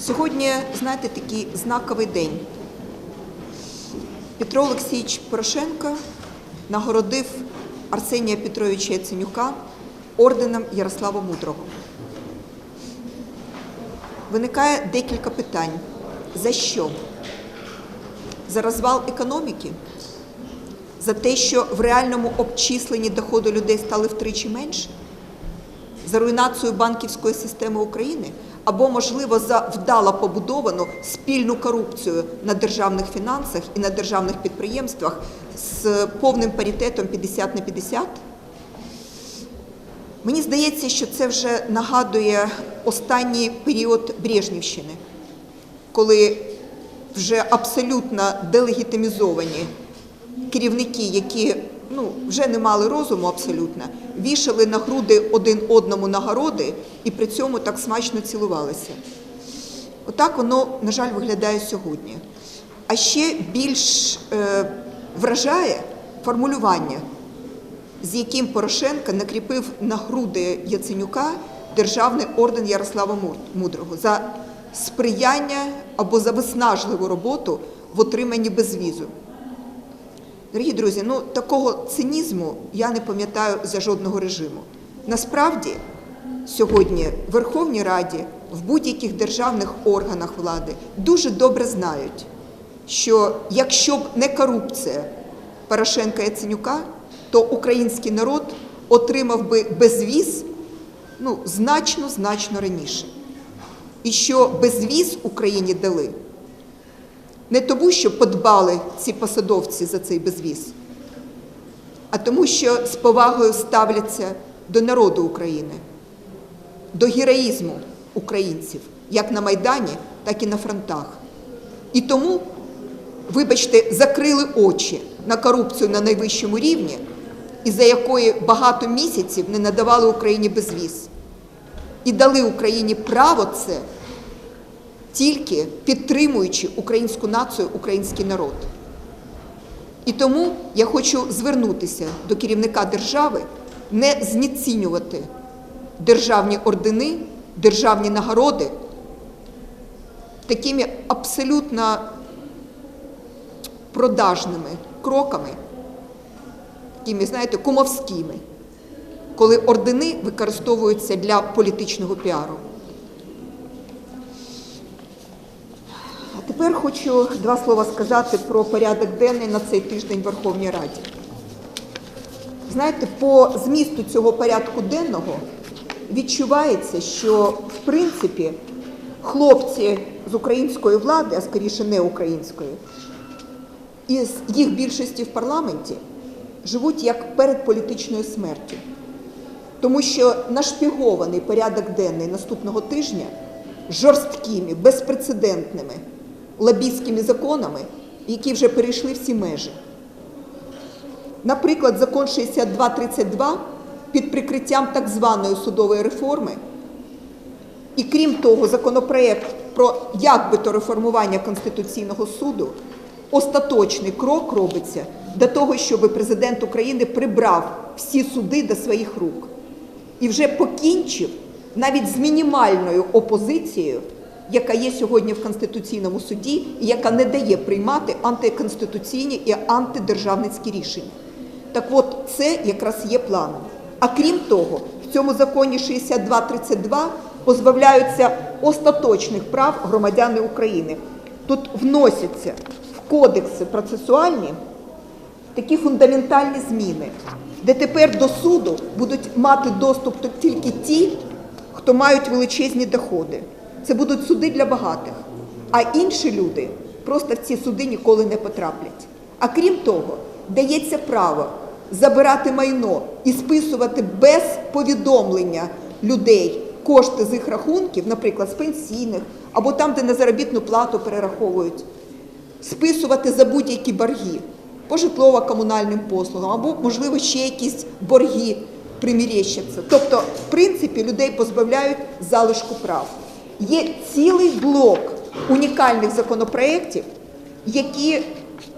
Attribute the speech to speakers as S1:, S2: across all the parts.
S1: Сьогодні, знаєте, такий знаковий день. Петро Олексійович Порошенко нагородив Арсенія Петровича Яценюка орденом Ярослава Мудрого. Виникає декілька питань. За що? За розвал економіки? За те, що в реальному обчисленні доходу людей стали втричі менше? За руйнацію банківської системи України? Або, можливо, за вдало побудовану спільну корупцію на державних фінансах і на державних підприємствах з повним паритетом 50 на 50? Мені здається, що це вже нагадує останній період Брежнівщини, коли вже абсолютно делегітимізовані керівники, які ну, вже не мали розуму абсолютно, вішали на груди один одному нагороди і при цьому так смачно цілувалися. Отак воно, на жаль, виглядає сьогодні. А ще більш е, вражає формулювання, з яким Порошенко накріпив на груди Яценюка державний орден Ярослава Мудрого за сприяння або за виснажливу роботу в отриманні безвізу. Дорогі друзі, ну такого цинізму я не пам'ятаю за жодного режиму. Насправді, сьогодні в Верховній Раді, в будь-яких державних органах влади дуже добре знають, що якщо б не корупція Порошенка Яценюка, то український народ отримав би безвіз ну, значно значно раніше. І що безвіз Україні дали не тому, що подбали ці посадовці за цей безвіз, а тому, що з повагою ставляться до народу України, до героїзму українців, як на Майдані, так і на фронтах. І тому, вибачте, закрили очі на корупцію на найвищому рівні, із-за якої багато місяців не надавали Україні безвіз. І дали Україні право це тільки підтримуючи українську націю, український народ. І тому я хочу звернутися до керівника держави не знецінювати державні ордени, державні нагороди такими абсолютно продажними кроками, такими, знаєте, кумовськими, коли ордени використовуються для політичного піару. Тепер хочу два слова сказати про порядок денний на цей тиждень в Верховній Раді. Знаєте, по змісту цього порядку денного відчувається, що в принципі хлопці з української влади, а скоріше не української, із їх більшості в парламенті живуть як перед політичною смертю. Тому що нашпігований порядок денний наступного тижня жорсткими, безпрецедентними лобістськими законами, які вже перейшли всі межі. Наприклад, закон 6232 під прикриттям так званої судової реформи, і крім того, законопроект про якби-то реформування Конституційного суду, остаточний крок робиться до того, щоб президент України прибрав всі суди до своїх рук і вже покінчив навіть з мінімальною опозицією, яка є сьогодні в Конституційному суді, і яка не дає приймати антиконституційні і антидержавницькі рішення. Так от, це якраз є планом. А крім того, в цьому законі 6232 позбавляються остаточних прав громадяни України. Тут вносяться в кодекси процесуальні такі фундаментальні зміни, де тепер до суду будуть мати доступ тільки ті, хто мають величезні доходи. Це будуть суди для багатих, а інші люди просто в ці суди ніколи не потраплять. А крім того, дається право забирати майно і списувати без повідомлення людей кошти з їх рахунків, наприклад, з пенсійних, або там, де на заробітну плату перераховують, списувати за будь-які борги по житлово-комунальним послугам, або, можливо, ще якісь борги примірещаться. Тобто, в принципі, людей позбавляють залишку прав. Є цілий блок унікальних законопроєктів, які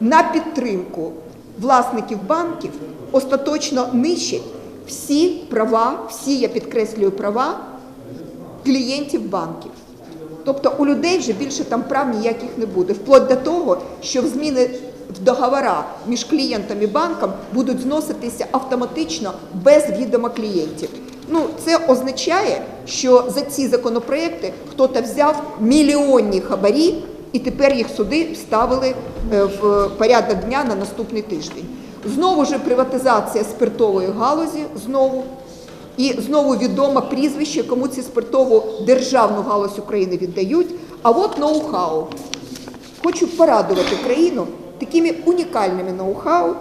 S1: на підтримку власників банків остаточно нищать всі права, всі, я підкреслюю, права клієнтів банків. Тобто у людей вже більше там прав ніяких не буде, вплоть до того, що в зміни в договора між клієнтом і банком будуть зноситися автоматично без відома клієнтів. Ну, це означає, що за ці законопроекти хтось взяв мільйонні хабарі, і тепер їх суди вставили е, в порядок дня на наступний тиждень. Знову ж приватизація спиртової галузі, знову. І знову відомо прізвище, кому ці спиртову державну галузь України віддають. А от ноу-хау. Хочу порадувати країну такими унікальними ноу-хау.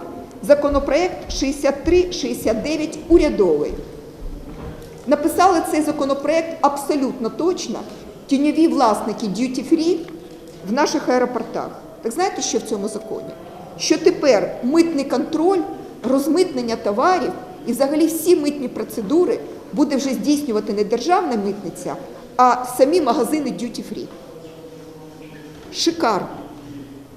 S1: Законопроект 6369 урядовий. Написали цей законопроект абсолютно точно тіньові власники free в наших аеропортах. Так знаєте, що в цьому законі? Що тепер митний контроль, розмитнення товарів і взагалі всі митні процедури буде вже здійснювати не державна митниця, а самі магазини free. Шикарно.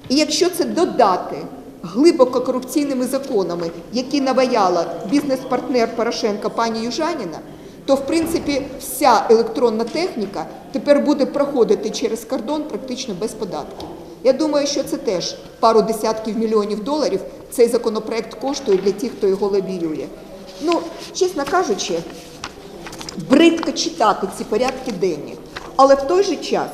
S1: І якщо це додати глибоко корупційними законами, які наваяла бізнес-партнер Порошенка пані Южаніна, то в принципі вся електронна техніка тепер буде проходити через кордон практично без податків. Я думаю, що це теж пару десятків мільйонів доларів цей законопроект коштує для тих, хто його лобіює. Ну, чесно кажучи, бридко читати ці порядки денні. Але в той же час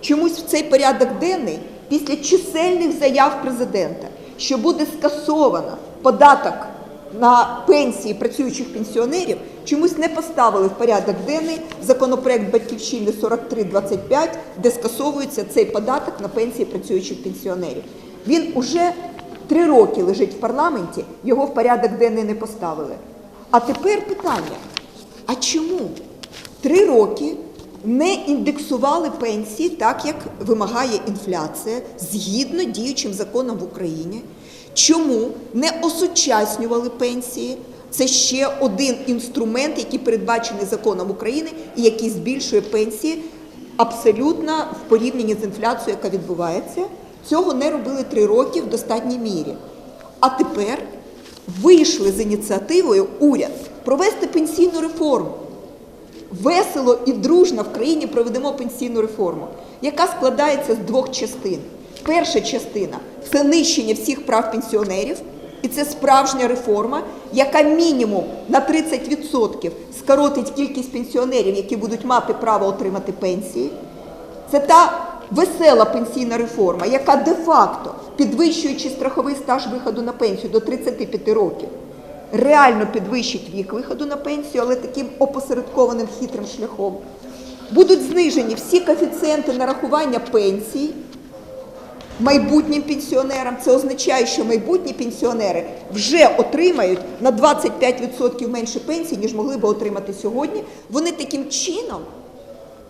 S1: чомусь в цей порядок денний після чисельних заяв президента, що буде скасовано податок на пенсії працюючих пенсіонерів, чомусь не поставили в порядок денний законопроект Батьківщини 4325, де скасовується цей податок на пенсії працюючих пенсіонерів. Він уже три роки лежить в парламенті, його в порядок денний не поставили. А тепер питання: а чому три роки не індексували пенсії так, як вимагає інфляція, згідно діючим законом в Україні? Чому не осучаснювали пенсії? Це ще один інструмент, який передбачений законом України і який збільшує пенсії абсолютно в порівнянні з інфляцією, яка відбувається. Цього не робили три роки в достатній мірі. А тепер вийшли з ініціативою уряд провести пенсійну реформу. Весело і дружно в країні проведемо пенсійну реформу, яка складається з двох частин. Перша частина це нищення всіх прав пенсіонерів, і це справжня реформа, яка мінімум на 30% скоротить кількість пенсіонерів, які будуть мати право отримати пенсії. Це та весела пенсійна реформа, яка де-факто, підвищуючи страховий стаж виходу на пенсію до 35 років, реально підвищить вік виходу на пенсію, але таким опосередкованим хитрим шляхом. Будуть знижені всі коефіцієнти нарахування пенсій майбутнім пенсіонерам. Це означає, що майбутні пенсіонери вже отримають на 25% менше пенсій, ніж могли би отримати сьогодні. Вони таким чином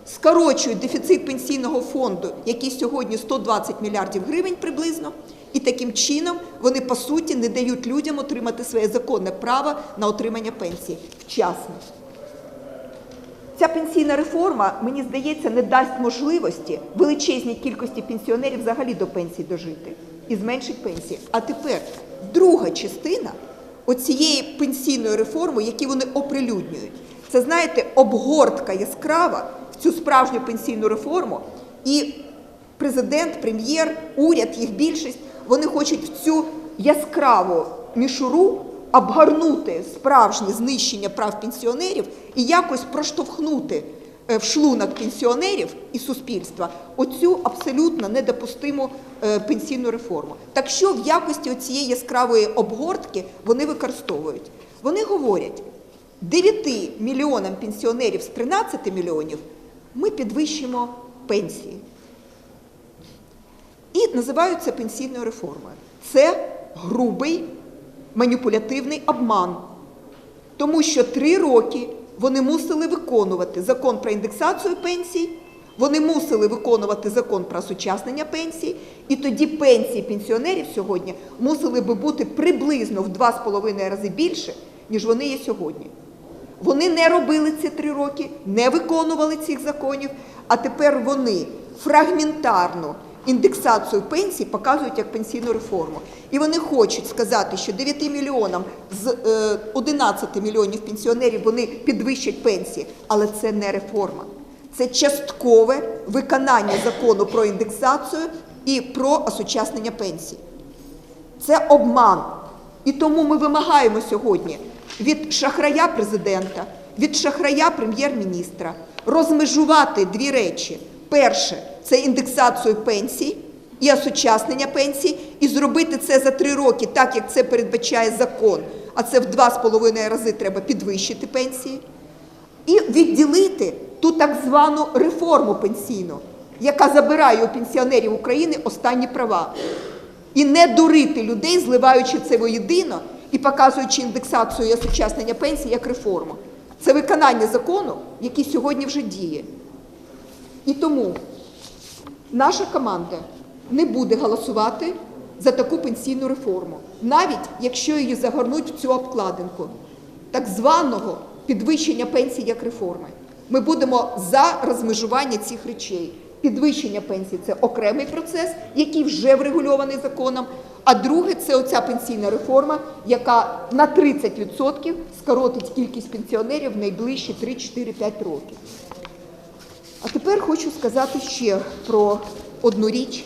S1: скорочують дефіцит пенсійного фонду, який сьогодні 120 мільярдів гривень приблизно. І таким чином вони по суті не дають людям отримати своє законне право на отримання пенсії вчасно. Ця пенсійна реформа, мені здається, не дасть можливості величезній кількості пенсіонерів взагалі до пенсії дожити і зменшить пенсії. А тепер друга частина оцієї пенсійної реформи, які вони оприлюднюють, це знаєте, обгортка яскрава в цю справжню пенсійну реформу. І президент, прем'єр, уряд, їх більшість, вони хочуть в цю яскраву мішуру обгорнути справжнє знищення прав пенсіонерів і якось проштовхнути е, в шлунок пенсіонерів і суспільства оцю абсолютно недопустиму е, пенсійну реформу. Так що в якості цієї яскравої обгортки вони використовують? Вони говорять, 9 мільйонам пенсіонерів з 13 мільйонів ми підвищимо пенсії. І називають це пенсійною реформою. Це грубий маніпулятивний обман. Тому що три роки вони мусили виконувати закон про індексацію пенсій, вони мусили виконувати закон про сучаснення пенсій, і тоді пенсії пенсіонерів сьогодні мусили би бути приблизно в 2,5 рази більше, ніж вони є сьогодні. Вони не робили ці три роки, не виконували цих законів, а тепер вони фрагментарно індексацію пенсій показують як пенсійну реформу. І вони хочуть сказати, що 9 мільйонам з е, 11 мільйонів пенсіонерів вони підвищать пенсії, але це не реформа. це часткове виконання закону про індексацію і про осучаснення пенсій. Це обман. І тому ми вимагаємо сьогодні від шахрая президента, від шахрая прем'єр-міністра розмежувати дві речі: перше це індексацію пенсій і осучаснення пенсій, і зробити це за три роки, так як це передбачає закон. А це в два з половиною рази треба підвищити пенсії і відділити ту так звану реформу пенсійну, яка забирає у пенсіонерів України останні права. І не дурити людей, зливаючи це воєдино і показуючи індексацію і осучаснення пенсій як реформу. Це виконання закону, який сьогодні вже діє. І тому наша команда не буде голосувати за таку пенсійну реформу, навіть якщо її загорнуть в цю обкладинку так званого підвищення пенсій як реформи. Ми будемо за розмежування цих речей. Підвищення пенсій це окремий процес, який вже врегульований законом. А друге це оця пенсійна реформа, яка на 30% скоротить кількість пенсіонерів в найближчі 3-4-5 років. А тепер хочу сказати ще про одну річ,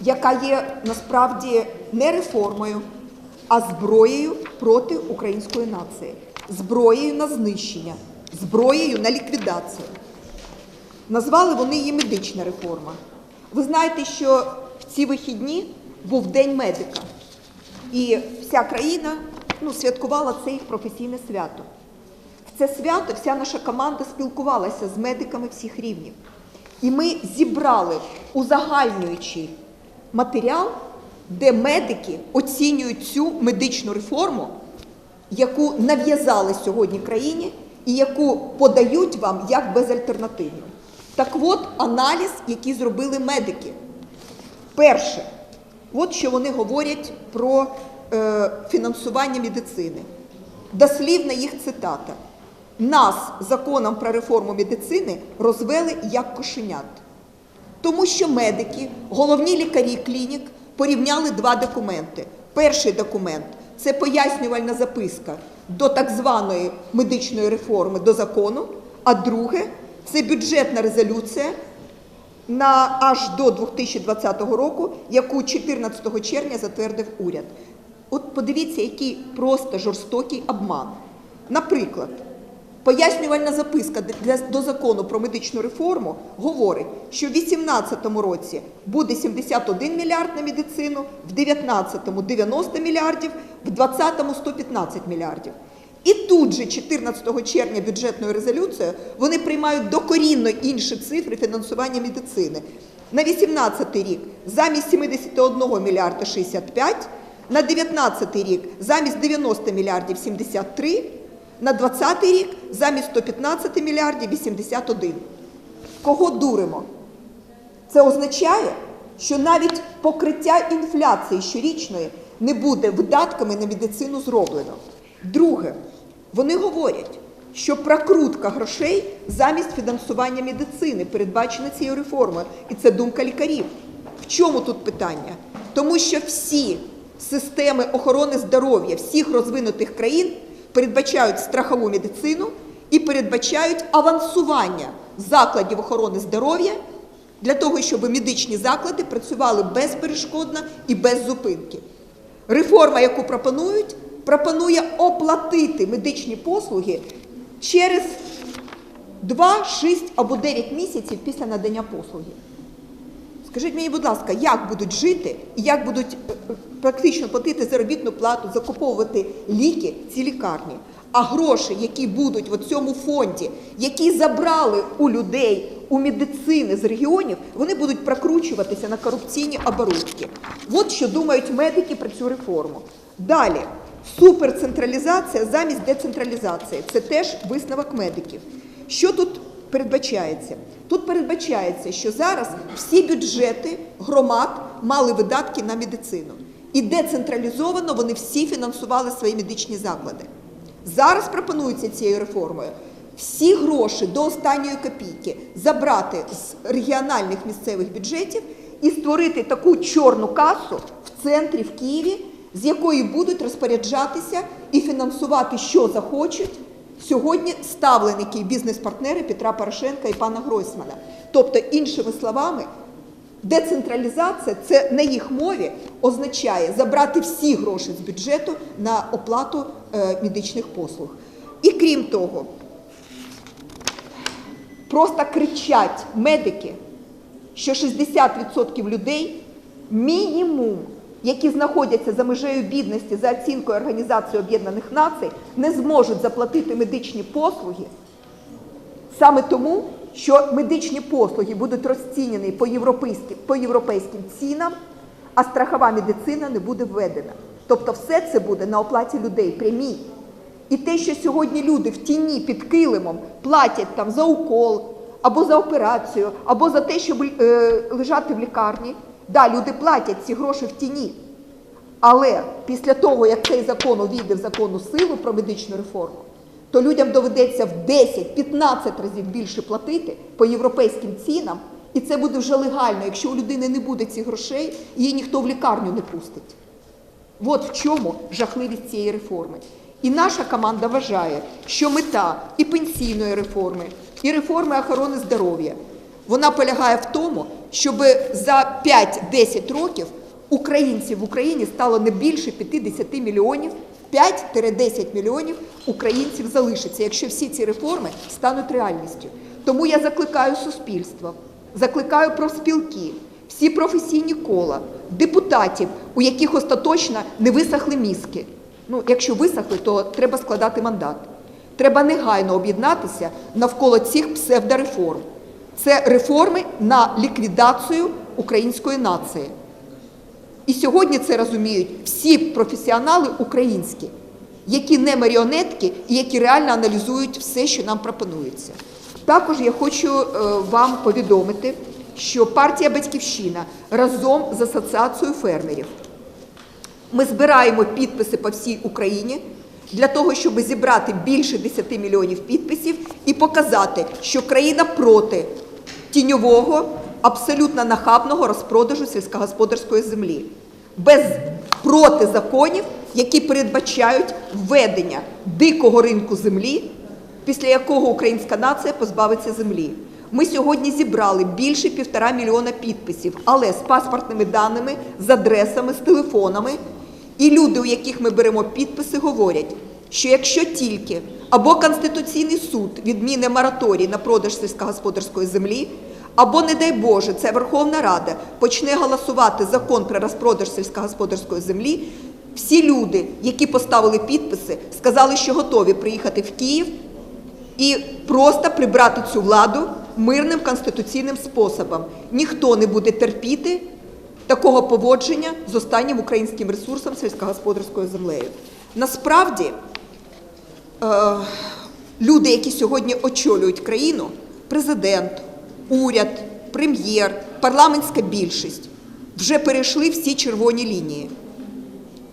S1: яка є насправді не реформою, а зброєю проти української нації, зброєю на знищення, зброєю на ліквідацію. Назвали вони її медична реформа. Ви знаєте, що в ці вихідні був День медика, і вся країна ну, святкувала це їх професійне свято. Це свято вся наша команда спілкувалася з медиками всіх рівнів. І ми зібрали узагальнюючий матеріал, де медики оцінюють цю медичну реформу, яку нав'язали сьогодні країні і яку подають вам як безальтернативну. Так от аналіз, який зробили медики. Перше, от що вони говорять про е, фінансування медицини. Дослівна їх цитата. Нас законом про реформу медицини розвели як кошенят. Тому що медики, головні лікарі клінік порівняли два документи. Перший документ це пояснювальна записка до так званої медичної реформи до закону, а друге це бюджетна резолюція на аж до 2020 року, яку 14 червня затвердив уряд. От подивіться, який просто жорстокий обман. Наприклад, пояснювальна записка для, до закону про медичну реформу говорить, що в 2018 році буде 71 мільярд на медицину, в 2019 – 90 мільярдів, в 2020 – 115 мільярдів. І тут же, 14 червня, бюджетною резолюцією вони приймають докорінно інші цифри фінансування медицини. На 18 рік замість 71 мільярда 65, на 19 рік замість 90 мільярдів 73, на 20 рік замість 115 мільярдів 81. Кого дуримо? Це означає, що навіть покриття інфляції щорічної не буде видатками на медицину зроблено. Друге, вони говорять, що прокрутка грошей замість фінансування медицини передбачена цією реформою. І це думка лікарів. В чому тут питання? Тому що всі системи охорони здоров'я всіх розвинутих країн передбачають страхову медицину і передбачають авансування закладів охорони здоров'я для того, щоб медичні заклади працювали безперешкодно і без зупинки. Реформа, яку пропонують, пропонує оплатити медичні послуги через 2, 6 або 9 місяців після надання послуги. Скажіть мені, будь ласка, як будуть жити і як будуть е, е, практично платити заробітну плату, закуповувати ліки ці лікарні? А гроші, які будуть в цьому фонді, які забрали у людей у медицини з регіонів, вони будуть прокручуватися на корупційні оборудки. От що думають медики про цю реформу. Далі суперцентралізація замість децентралізації. Це теж висновок медиків. Що тут передбачається? Тут передбачається, що зараз всі бюджети громад мали видатки на медицину. І децентралізовано вони всі фінансували свої медичні заклади. Зараз пропонується цією реформою всі гроші до останньої копійки забрати з регіональних місцевих бюджетів і створити таку чорну касу в центрі в Києві, з якої будуть розпоряджатися і фінансувати, що захочуть сьогодні ставленики і бізнес-партнери Петра Порошенка і пана Гройсмана. Тобто, іншими словами, децентралізація це на їх мові означає забрати всі гроші з бюджету на оплату е, медичних послуг. І крім того, просто кричать медики, що 60% людей мінімум, які знаходяться за межею бідності за оцінкою Організації Об'єднаних Націй, не зможуть заплатити медичні послуги саме тому, що медичні послуги будуть розцінені по європейським, по європейським цінам, а страхова медицина не буде введена. Тобто все це буде на оплаті людей прямій. І те, що сьогодні люди в тіні під килимом платять там за укол, або за операцію, або за те, щоб е, лежати в лікарні, да, люди платять ці гроші в тіні. Але після того, як цей закон увійде в законну силу про медичну реформу, то людям доведеться в 10-15 разів більше платити по європейським цінам, і це буде вже легально. Якщо у людини не буде цих грошей, її ніхто в лікарню не пустить. От в чому жахливість цієї реформи. І наша команда вважає, що мета і пенсійної реформи, і реформи охорони здоров'я вона полягає в тому, щоб за 5-10 років українців в Україні стало не більше 50 мільйонів, 5-10 мільйонів українців залишиться, якщо всі ці реформи стануть реальністю. Тому я закликаю суспільство, закликаю профспілки, всі професійні кола, депутатів, у яких остаточно не висохли мізки. Ну, якщо висохли, то треба складати мандат. Треба негайно об'єднатися навколо цих псевдореформ. Це реформи на ліквідацію української нації. І сьогодні це розуміють всі професіонали українські, які не маріонетки і які реально аналізують все, що нам пропонується. Також я хочу е, вам повідомити, що партія Батьківщина разом з асоціацією фермерів ми збираємо підписи по всій Україні для того, щоб зібрати більше 10 мільйонів підписів і показати, що країна проти тіньового, абсолютно нахабного розпродажу сільськогосподарської землі, без проти законів, які передбачають введення дикого ринку землі, після якого українська нація позбавиться землі. Ми сьогодні зібрали більше півтора мільйона підписів, але з паспортними даними, з адресами, з телефонами. І люди, у яких ми беремо підписи, говорять, що якщо тільки або Конституційний суд відміни мораторій на продаж сільськогосподарської землі, або, не дай Боже, це Верховна Рада почне голосувати закон про розпродаж сільськогосподарської землі, всі люди, які поставили підписи, сказали, що готові приїхати в Київ і просто прибрати цю владу мирним конституційним способом. Ніхто не буде терпіти такого поводження з останнім українським ресурсом сільськогосподарською землею. Насправді, люди, які сьогодні очолюють країну, президент, уряд, прем'єр, парламентська більшість, вже перейшли всі червоні лінії.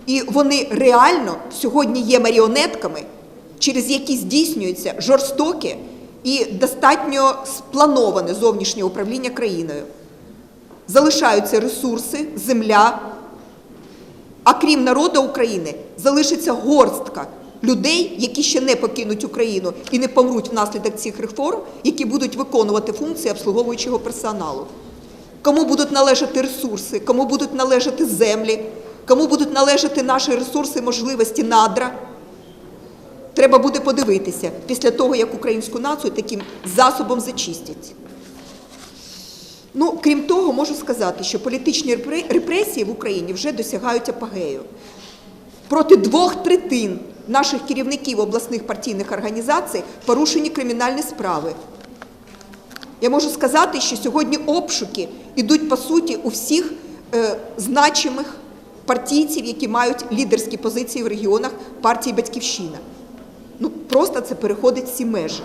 S1: І вони реально сьогодні є маріонетками, через які здійснюється жорстоке і достатньо сплановане зовнішнє управління країною. Залишаються ресурси, земля. А крім народу України, залишиться горстка людей, які ще не покинуть Україну і не помруть внаслідок цих реформ, які будуть виконувати функції обслуговуючого персоналу. Кому будуть належати ресурси, кому будуть належати землі, кому будуть належати наші ресурси, можливості, надра. Треба буде подивитися після того, як українську націю таким засобом зачистять. Ну, крім того, можу сказати, що політичні репресії в Україні вже досягають апогею. Проти двох третин наших керівників обласних партійних організацій порушені кримінальні справи. Я можу сказати, що сьогодні обшуки йдуть по суті у всіх е, значимих партійців, які мають лідерські позиції в регіонах партії Батьківщина. Ну просто це переходить всі межі.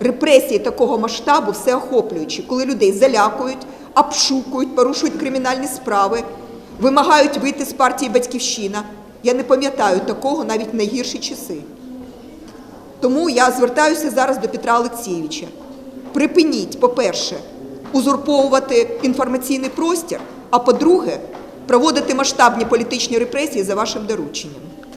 S1: Репресії такого масштабу всеохоплюючі, коли людей залякують, обшукують, порушують кримінальні справи, вимагають вийти з партії Батьківщина. Я не пам'ятаю такого навіть в найгірші часи. Тому я звертаюся зараз до Петра Олексійовича. Припиніть, по-перше, узурповувати інформаційний простір, а по-друге, проводити масштабні політичні репресії за вашим дорученням.